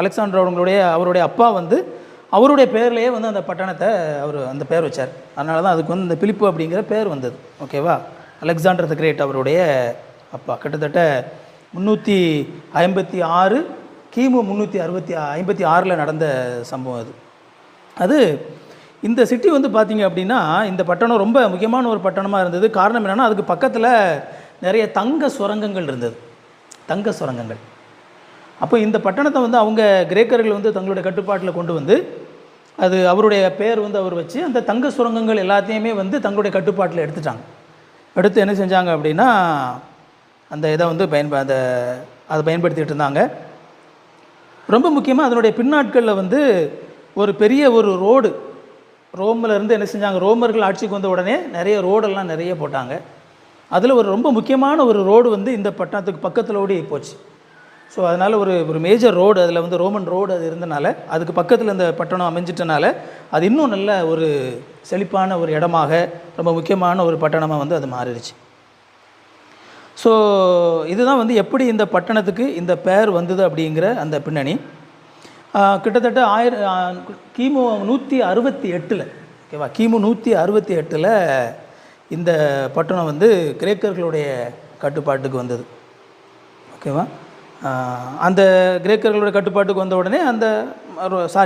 Alexander அவங்களுடைய அவருடைய அப்பா வந்து அவருடைய பேர்லேயே வந்து அந்த பட்டணத்தை அவர் அந்த பேர் வச்சார். அதனால தான் அதுக்கு வந்து இந்த பிலிப்பு அப்படிங்கிற பேர் வந்தது. ஓகேவா அலெக்சாண்டர் த கிரேட் அவருடைய அப்பா. கிட்டத்தட்ட முந்நூற்றி ஐம்பத்தி ஆறு கிமு முந்நூற்றி அறுபத்தி ஐம்பத்தி ஆறில் நடந்த சம்பவம் அது. அது இந்த சிட்டி வந்து பார்த்தீங்க அப்படின்னா இந்த பட்டணம் ரொம்ப முக்கியமான ஒரு பட்டணமாக இருந்தது. காரணம் என்னென்னா அதுக்கு பக்கத்தில் நிறைய தங்க சுரங்கங்கள் இருந்தது. தங்க சுரங்கங்கள். அப்போ இந்த பட்டணத்தை வந்து அவங்க கிரேக்கர்கள் வந்து தங்களுடைய கட்டுப்பாட்டில் கொண்டு வந்து அது அவருடைய பேர் வந்து அவர் வச்சு அந்த தங்க சுரங்கங்கள் எல்லாத்தையுமே வந்து தங்களுடைய கட்டுப்பாட்டில் எடுத்துட்டாங்க. எடுத்து என்ன செஞ்சாங்க அப்படின்னா அந்த இதை வந்து பயன்ப அந்த அதை பயன்படுத்திகிட்டு இருந்தாங்க. ரொம்ப முக்கியமாக அதனுடைய பின்னாட்களில் வந்து ஒரு பெரிய ஒரு ரோடு ரோமில் இருந்து என்ன செஞ்சாங்க ரோமர்கள் ஆட்சிக்கு வந்த உடனே நிறைய ரோடெல்லாம் நிறைய போட்டாங்க. அதில் ஒரு ரொம்ப முக்கியமான ஒரு ரோடு வந்து இந்த பட்டணத்துக்கு பக்கத்தில் ஓடி போச்சு. ஸோ அதனால் ஒரு ஒரு மேஜர் ரோடு அதில் வந்து ரோமன் ரோடு அது இருந்தனால அதுக்கு பக்கத்தில் இந்த பட்டணம் அமைஞ்சிட்டனால அது இன்னும் நல்ல ஒரு செழிப்பான ஒரு இடமாக ரொம்ப முக்கியமான ஒரு பட்டணமாக வந்து அது மாறிடுச்சு. ஸோ இதுதான் வந்து எப்படி இந்த பட்டணத்துக்கு இந்த பெயர் வந்தது அப்படிங்கிற அந்த பின்னணி. கிட்டத்தட்ட ஆயிர கிமு நூற்றி அறுபத்தி எட்டில் ஓகேவா? கிமு நூற்றி அறுபத்தி எட்டில் இந்த பட்டணம் வந்து கிரேக்கர்களுடைய கட்டுப்பாட்டுக்கு வந்தது. ஓகேவா? அந்த கிரேக்கர்களுடைய கட்டுப்பாட்டுக்கு வந்த உடனே அந்த சாரி